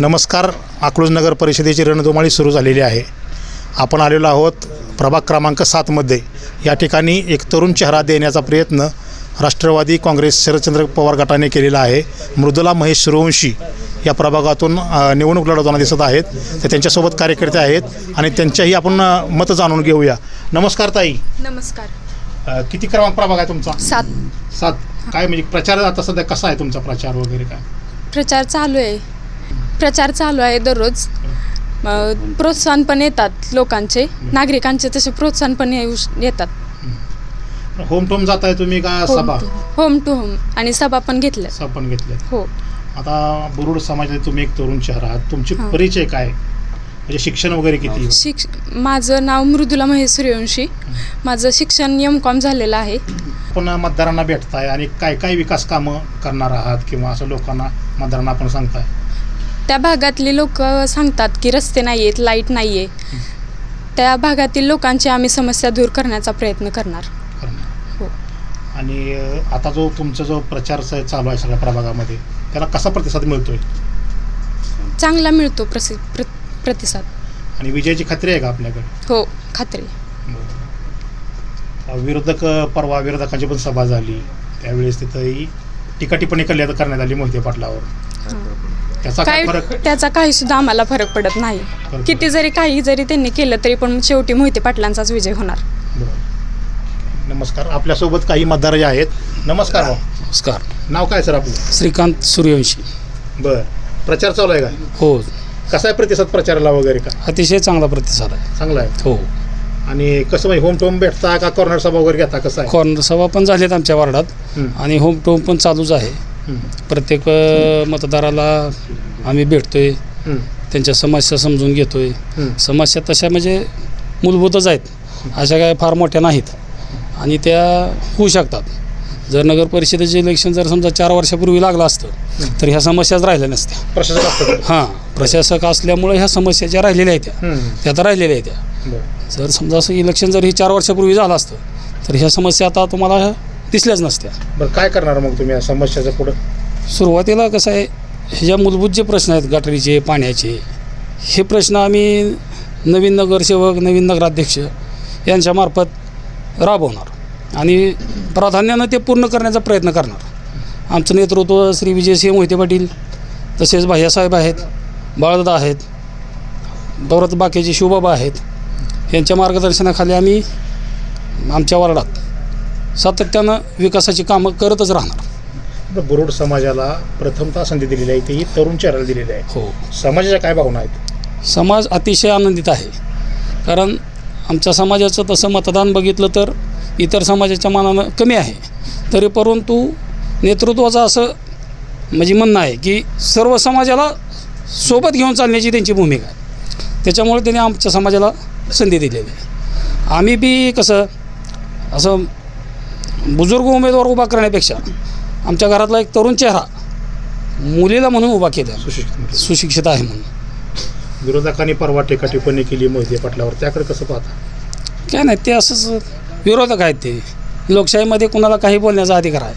नमस्कार. अकलूज नगर परिषदेची रणधुमाळी सुरू झालेली आहे. आपण आलेलो आहोत प्रभाग क्रमांक सातमध्ये या ठिकाणी एक तरुण चेहरा देण्याचा प्रयत्न राष्ट्रवादी काँग्रेस शरदचंद्र पवार गटाने केलेला आहे. मृदुला महेश सूर्यवंशी या प्रभागातून निवडणूक लढवताना दिसत आहेत. तर त्यांच्यासोबत कार्यकर्ते आहेत आणि त्यांच्याही आपण मतं जाणून घेऊया. नमस्कार ताई. नमस्कार. किती क्रमांक प्रभाग आहे तुमचा? सात. सात. काय म्हणजे प्रचार आता सध्या कसा आहे तुमचा प्रचार वगैरे काय? प्रचार चालू आहे. प्रचार चालू आहे दररोज. अ, प्रोत्साहन पण येतात लोकांचे नागरिकांचे तसे प्रोत्साहन पण येऊ श- येतात. होम टोम जाताय तुम्ही का सभा? होम टू होम आणि सभा पण घेतल्या सभा पण घेतल्या हो. आता बुरुड समाजात तुम्ही एक तरुण शहर आहात. तुमची हां. परिचय काय? म्हणजे शिक्षण वगैरे किती? शिक्ष माझं नाव मृदुला महेश सूर्यवंशी. माझं शिक्षण एम कॉम झालेलं आहे. आपण मतदारांना भेटताय आणि काय काय विकास कामं करणार आहात किंवा असं लोकांना मतदारांना आपण सांगताय? त्या भागातली लोक सांगतात की रस्ते नाही आहेत लाइट नाही आहे त्या भागातील लोकांची आम्ही समस्या दूर करण्याचा प्रयत्न करणार. हो. आणि अ, आता जो तुमचा जो प्रचार स- चालू आहे सगळ्या प्रभागामध्ये त्याला कसा प्रतिसाद मिळतोय? चांगला मिळतो प्रसि प्र प्रतिसाद. आणि विजयाची खात्री आहे का आपल्याकडे? हो खात्री अ, विरोधक अ, परवा विरोधकांची पण सभा झाली. त्यावेळेस तिथंही टीका टिप्पणी करण्यात करण्यात आली मोहिते पाटलावर. त्याचा काय काय फरक? त्याचा काही सुद्धा आम्हाला फरक पडत नाही. किती जरी काही जरी त्यांनी केलं तरी पण शेवटी मोहिते पाटलांचाच विजय होणार. बरं. नमस्कार. आपल्यासोबत काही मतदार जे आहेत. नमस्कार भाऊ. नमस्कार. नाव काय सर आपलं? श्रीकांत सूर्यवंशी. बर. प्रचार चालू आहे का? हो. कसा आहे प्रतिसाद प्रचाराला वगैरे का? अतिशय चांगला प्रतिसाद आहे. चांगला आहे. हो. आणि कसं म्हणजे होम टोम भेटता का कॉर्नर सभा वगैरे घेता? कसं आहे? कॉर्नर सभा पण झाल्यात आमच्या वार्डात. हं, आणि होम टोम पण चालूच आहे. प्रत्येक अ, मतदाराला आम्ही भेटतोय. त्यांच्या समस्या समजून घेतोय. समस्या तशा म्हणजे मूलभूतच आहेत. अशा काय फार मोठ्या नाहीत. आणि त्या होऊ शकतात. जर नगर परिषदेचे इलेक्शन जर समजा चार वर्षापूर्वी लागलं असतं तर ह्या समस्याच राहिल्या नसत्या. प्रशासक असतं हां. प्रशासक असल्यामुळे ह्या समस्या ज्या राहिलेल्या आहेत त्या. त्या आता राहिलेल्या आहेत त्या. बरं. जर समजा असं इलेक्शन जर हे चार वर्षापूर्वी झालं असतं तर ह्या समस्या आता तुम्हाला दिसल्याच नसत्या. बरं काय करणार मग तुम्ही या समस्याचं पुढं? सुरुवातीला कसं आहे हे ज्या मूलभूत जे प्रश्न आहेत गटरीचे पाण्याचे हे प्रश्न आम्ही नवीन नगरसेवक नवीन नगराध्यक्ष यांच्यामार्फत राबवणार. आणि प्राधान्यानं ते पूर्ण करण्याचा प्रयत्न करणार. आमचं नेतृत्व श्री विजयसिंह मोहिते पाटील तसेच भाय्यासाहेब आहेत बाळदादा आहेत परत बाकीचे शिवबाबा आहेत यांच्या मार्गदर्शनाखाली आम्ही आमच्या वार्डात सातत्यानं विकासाची कामं करतच राहणार. बुरुड समाजाला प्रथमतः संधी दिलेली आहे ती तरुण चेहऱ्याला दिलेली आहे. हो. समाजाच्या काय भावना आहेत? समाज अतिशय आनंदित आहे. कारण आमच्या समाजाचं तसं मतदान बघितलं तर इतर समाजाच्या मानानं कमी आहे. तरी परंतु नेतृत्वाचं असं म्हणजे म्हणणं आहे की सर्व समाजाला सोबत घेऊन चालण्याची त्यांची भूमिका आहे. त्याच्यामुळे त्यांनी आमच्या समाजाला संधी दिलेली आहे. आम्ही बी कसं असं बुजुर्ग उमेदवार उभा करण्यापेक्षा आमच्या घरातला एक तरुण चेहरा मुलीला म्हणून उभा केला सुशिक्षित. सुशिक्षित आहे म्हणून. विरोधकांनी परवा टीका टिप्पणी केली मोहिते पाटलावर. त्याकडे कसं पाहता? काय नाही ते असंच विरोधक आहेत ते. लोकशाहीमध्ये कुणाला काही बोलण्याचा अधिकार आहे.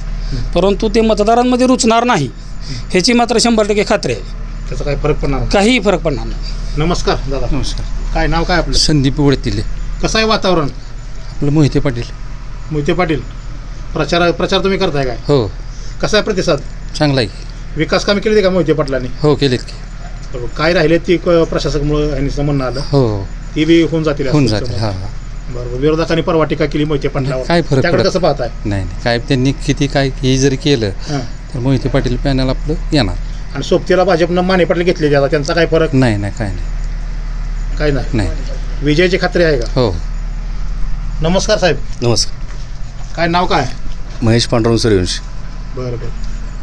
परंतु ते मतदारांमध्ये रुचणार नाही. ह्याची मात्र शंभर टक्के खात्री आहे. त्याचा काय फरक पडणार नाही. काहीही फरक पडणार नाही. नमस्कार दादा. नमस्कार. काय नाव काय आपलं? संदीप उडतील. कसं आहे वातावरण? आपलं मोहिते पाटील. मोहिते पाटील. प्रचार प्रचार तुम्ही करताय काय? हो. कसा आहे प्रतिसाद? चांगला आहे. की. विकास कामे केली का मोहिते पाटलांनी? हो केलेत की. काय राहिले ती क- प्रशासकमुळं यांनी म्हणणं आलं? हो. हो ती बी होऊन जातील होऊन तुमचं हा. हा. बरोबर विरोधकांनी परवा टीका केली मोहिते पाटलावर. काय फरक त्याकडे पडत- कसं पाहताय? नाही नाही. काय त्यांनी किती काय हे जरी केलं हां. तर मोहिते पाटील पॅनल आपलं येणार. आणि सोबतीला भाजपनं माने पाटील घेतले आता त्यांचा काय फरक? नाही नाही काय नाही. काय नाही? नाही. विजयाची खात्री आहे का? हो. नमस्कार साहेब. नमस्कार. काय नाव काय? महेश पांडुरंग सूर्यवंशी. बरं बरं.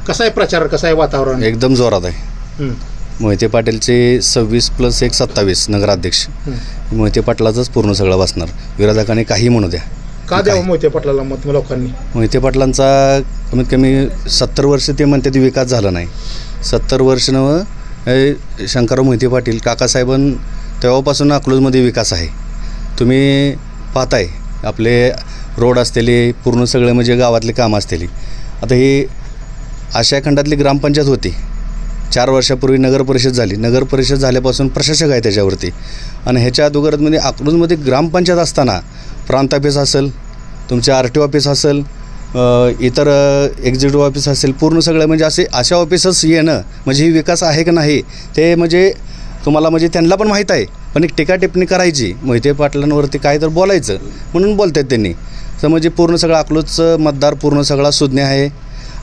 कसं आहे प्रचार? कसं आहे वातावरण? एकदम जोरात आहे. हं, मोहिते पाटीलचे सव्वीस प्लस एक सत्तावीस नगराध्यक्ष. हं. मोहिते पाटलाचंच पूर्ण सगळं बसणार विरोधकांनी काही म्हणू द्या. का द्यावं मोहिते पाटलाला मत लोकांनी? मोहिते पाटलांचा कमीत कमी सत्तर वर्ष ते म्हणते ते विकास झाला नाही. सत्तर वर्ष नव शंकरराव मोहिते पाटील काकासाहेबां तेव्हापासून अकलूजमध्ये विकास आहे. तुम्ही पाहताय आपले रोड असलेले पूर्ण सगळे म्हणजे गावातले कामं असलेली आता ही आशिया खंडातली ग्रामपंचायत होती. चार वर्षापूर्वी नगर परिषद झाली. नगर परिषद झाल्यापासून प्रशासक आहे त्याच्यावरती. आणि ह्याच्या अगोदरमध्ये म्हणजे अकलूजमध्ये ग्रामपंचायत असताना प्रांत ऑफिस असेल तुमचे आर टी ऑफिस असेल इतर एक्झिक्युटिव्ह ऑफिस असेल पूर्ण सगळं म्हणजे असे अशा ऑफिसच येणं म्हणजे ही विकास आहे का नाही ते म्हणजे तुम्हाला म्हणजे त्यांना पण माहीत आहे. पण एक टीका करायची मोहिते पाटलांवरती काय तर बोलायचं म्हणून बोलत आहेत त्यांनी. तर म्हणजे पूर्ण सगळं अकलूच मतदार पूर्ण सगळा सुज्ञ आहे.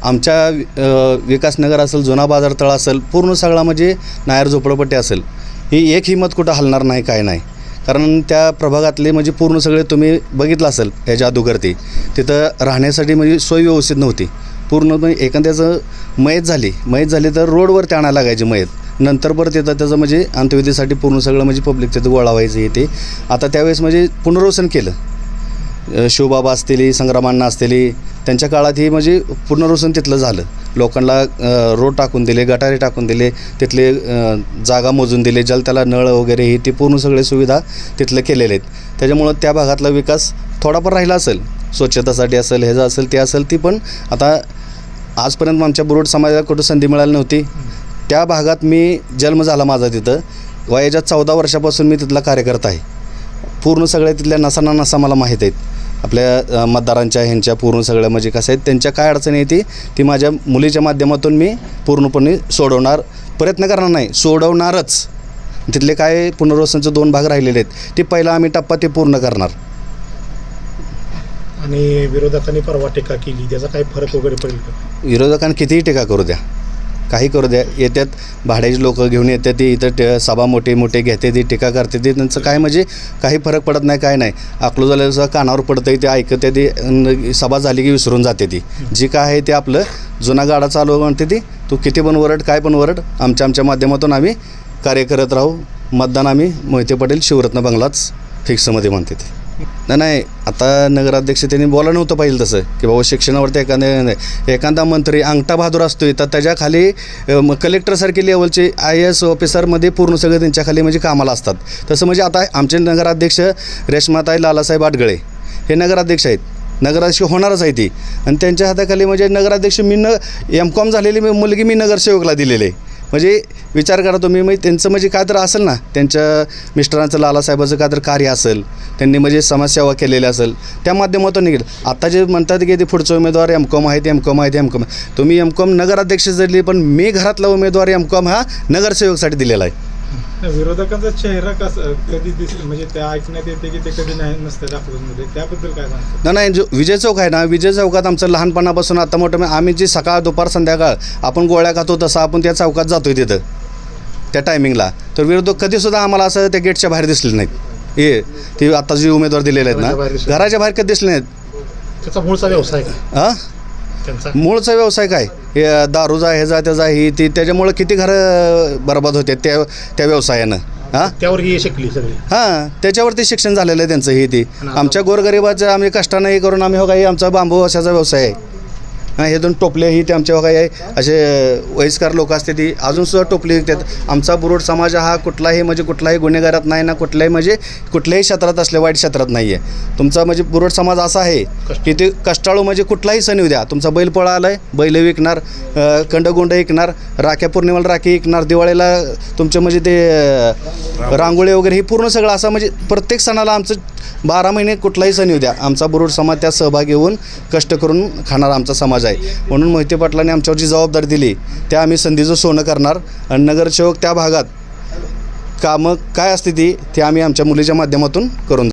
आमच्या विकासनगर असेल जुना बाजार तळ असेल पूर्ण सगळा म्हणजे नायर झोपडपट्टी असेल. ही एक ही मत कुठं हलणार नाही काय नाही. कारण त्या प्रभागातले म्हणजे पूर्ण सगळे तुम्ही बघितलं असेल ह्याच्या अगोदरती तिथं राहण्यासाठी म्हणजे सोय व्यवस्थित नव्हती. पूर्ण म्हणजे एखाद्याचं मयत झाली. मयत झाली तर रोडवरती आणायला लागायची मयत. नंतर परत येतं त्याचं म्हणजे अंत्यविधीसाठी पूर्ण सगळं म्हणजे पब्लिक तिथं गोळा व्हायचं येते ते. आता त्यावेळेस म्हणजे पुनर्वसन केलं. शिवबाबा असतील संग्रामांना असतील त्यांच्या काळात ही म्हणजे पुनर्वसन तिथलं झालं. लोकांना रोड टाकून दिले गटारे टाकून दिले तिथले जागा मोजून दिले जल त्याला नळ वगैरे हे ते पूर्ण सगळे सुविधा तिथलं केलेले आहेत. त्याच्यामुळं त्या भागातला विकास थोडाफार राहिला असेल. स्वच्छतासाठी असेल ह्याचं असेल ते असेल ती पण आता आजपर्यंत आमच्या बुरुड समाजाला कुठं संधी मिळाली नव्हती. त्या भागात मी जन्म झाला माझा तिथं. वयाच्या चौदा वर्षापासून मी तिथला कार्यकर्ता आहे. पूर्ण सगळ्या तिथल्या नसाना नसा मला माहीत आहेत. आपल्या मतदारांच्या ह्यांच्या पूर्ण सगळ्या म्हणजे कसं आहेत त्यांच्या काय अडचणी येते ती माझ्या मुलीच्या माध्यमातून मी पूर्णपणे सोडवणार प्रयत्न करणार नाही सोडवणारच. तिथले काय पुनर्वसनचे दोन भाग राहिलेले आहेत ते पहिला आम्ही टप्पा ते पूर्ण करणार. आणि विरोधकांनी परवा टीका केली त्याचा काही फरक वगैरे पडेल का? विरोधकांना कितीही टीका करू द्या. काही करू द्या. येतात भाड्याची लोकं घेऊन येतात ती इथं टे सभा मोठे मोठे घेते ती टीका करते ती त्यांचं काय म्हणजे काही फरक पडत नाही काय नाही. अकलू जसं कानावर पडतं ते ऐकते ती सभा झाली की विसरून जाते ती. जी काय आहे ते आपलं जुना गाडा चालू म्हणते ती तू किती पण वरड काय पण वरड आमच्या आमच्या माध्यमातून आम्ही कार्य करत राहू. मतदान आम्ही मोहिते पाटील शिवरत्न बंगलाच फिक्समध्ये म्हणते ते. नाही नाही आता नगराध्यक्ष त्यांनी बोला नव्हतं पाहिजे तसं की बाबा शिक्षणावरती एखाद्या एखादा मंत्री अंगठा बहादूर असतोय तर त्याच्याखाली कलेक्टरसारखे लेवलचे आय एस ऑफिसरमध्ये पूर्ण सगळे त्यांच्याखाली म्हणजे कामाला असतात. तसं म्हणजे आता आमचे नगराध्यक्ष रेश्माताई लालासाहेब आडगळे हे नगराध्यक्ष आहेत. नगराध्यक्ष होणारच आहे ती. आणि त्यांच्या हाताखाली म्हणजे नगराध्यक्ष मी न एम कॉम झालेली मुलगी मी नगरसेवकला दिलेली आहे. म्हणजे विचार करा तुम्ही म्हणजे त्यांचं म्हणजे काय तर असेल ना त्यांच्या मिस्टरांचं लालासाहेबाचं काय तर कार्य असेल त्यांनी म्हणजे समाजसेवा केलेली असेल त्या माध्यमातून निघेल. आता जे म्हणतात की ते पुढचे उमेदवार एम कॉम आहेत एम कॉम आहेत एम कॉम तुम्ही एम कॉम नगराध्यक्ष जरी पण मी घरातला उमेदवार एम कॉम हा नगरसेवकसाठी दिलेला आहे. विरोधकांचा चेहरा कसा कधी दिस म्हणजे त्या ऐकण्यात येते की ते कधी नाही नसतं दाखवतमध्ये त्याबद्दल काय सांगतो नाही नाही जो विजय चौक आहे ना विजय चौकात आमचं लहानपणापासून आता मोठं आम्ही जी सकाळ दुपार संध्याकाळ आपण गोळ्या खातो तसं आपण त्या चौकात जातोय तिथं. त्या टायमिंगला तर विरोधक कधीसुद्धा आम्हाला असं त्या गेटच्या बाहेर दिसले नाहीत. हे ते आता जे उमेदवार दिलेले आहेत ना. घराच्या बाहेर कधी दिसले नाहीत? त्याचा मूळचा व्यवसाय का हां त्यांचा? मूळचा व्यवसाय काय? हे दारूचा ह्याचा त्याचा ही ती त्याच्यामुळं किती घरं बरबाद होते त्या त्या व्यवसायानं? हां? त्यावर ही शिकली सगळी. हां त्याच्यावरती शिक्षण झालेलं आहे त्यांचं हे ते. आमच्या गोरगरिबाचं आम्ही कष्टानं हे करून आम्ही हो काही आमचा बांबू अशाचा व्यवसाय आहे. हां दोन टोपले ही ते आमच्या काही आहे असे वयस्कर लोक असते ती अजूनसुद्धा टोपले विकतात. आमचा बुरुड समाज हा कुठलाही म्हणजे कुठलाही गुन्हेगारात नाही ना कुठल्याही म्हणजे कुठल्याही क्षेत्रात असल्या वाईट क्षेत्रात नाही आहे तुमचा म्हणजे बुरुड समाज असा आहे की ते कष्टाळू म्हणजे कुठलाही सण येऊ द्या. तुमचा बैल पळा आलाय बैल विकणार कंडगुंड विकणार राख्या पौर्णिमेला राखी विकणार दिवाळीला तुमचे म्हणजे ते रांगोळी. वगैरे हे पूर्ण सगळं असं म्हणजे प्रत्येक सणाला आमचं बारा महिने कुठलाही सण येऊ द्या. आमचा बुरुड समाज त्यात सहभागी होऊन कष्ट करून खाणारा आमचा समाज आहे. म्हणून मोहिते पाटलांनी आमच्यावर जी जबाबदारी दिली त्या आम्ही संधीचं सोनं करणार आणि नगरसेवक त्या भागात कामं काय असते ती ते आम्ही आमच्या मुलीच्या माध्यमातून करून